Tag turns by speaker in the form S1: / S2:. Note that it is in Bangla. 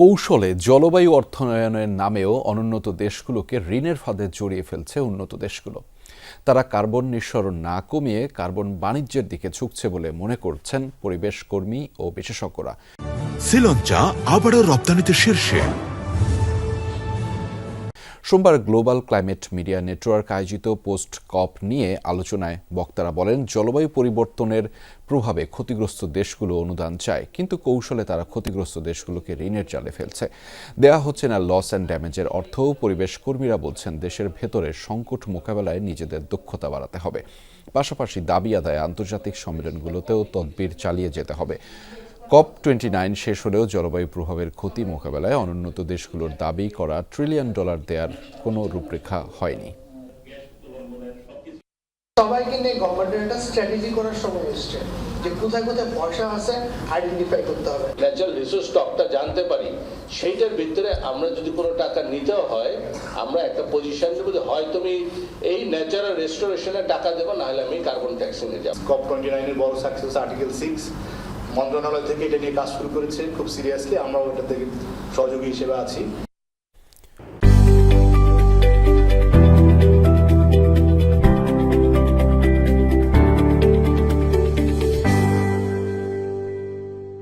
S1: কৌশলে জলবায়ু অর্থায়নের নামেও অনুন্নত দেশগুলোকে ঋণের ফাঁদে জড়িয়ে ফেলছে উন্নত দেশগুলো। তারা কার্বন নিঃসরণ না কমিয়ে কার্বন বাণিজ্যের দিকে ঝুঁকছে বলে মনে করছেন পরিবেশ কর্মী ও বিশেষজ্ঞরা।
S2: শ্রীলঞ্চা আবারও রপ্তানিতে শীর্ষে।
S1: সোমবার গ্লোবাল ক্লাইমেট মিডিয়া নেটওয়ার্ক আয়োজিত পোস্ট কপ নিয়ে আলোচনায় বক্তারা বলেন, জলবায়ু পরিবর্তনের প্রভাবে ক্ষতিগ্রস্ত দেশগুলো অনুদান চায়, কিন্তু কৌশলে তারা ক্ষতিগ্রস্ত দেশগুলোকে ঋণের জালে ফেলছে। দেয়া হচ্ছে না লস অ্যান্ড ড্যামেজের অর্থও। পরিবেশ কর্মীরা বলছেন, দেশের ভেতরে সংকট মোকাবেলায় নিজেদের দক্ষতা বাড়াতে হবে। পাশাপাশি দাবি আদায় আন্তর্জাতিক সম্মেলনগুলোতেও তদবির চালিয়ে যেতে হবে। কপ টোয়েন্টি নাইন শেষ হলেও জলবায়ু প্রভাবের ক্ষতি মোকাবেলায় অনুন্নত দেশগুলোর দাবি করা ট্রিলিয়ন ডলার দেওয়ার কোনো রূপরেখা হয়নি।
S3: সবাইকে নিয়ে গভর্নমেন্টের একটা স্ট্র্যাটেজি করার সময় এসছে যে কোথায় কোথায় পয়সা আছে আইডেন্টিফাই করতে হবে।
S4: ন্যাচারাল রিসোর্স স্টকটা জানতে পারি সেইটার ভিতরে আমরা যদি কোনো টাকা নিতেও হয় আমরা একটা পজিশন নেব যে হয় তুমি এই ন্যাচারাল রেস্টোরেশনে টাকা দেবো নাহলে আমি কার্বন ট্যাক্সিংয়ে যাব।
S5: কপ টোয়েন্টি নাইনের বড় সাকসেস আর্টিকেল সিক্স মন্ত্রণালয় থেকে এটা নিয়ে কাজ শুরু করেছে, খুব সিরিয়াসলি আমরাও এটা থেকে সহযোগী হিসেবে আছি।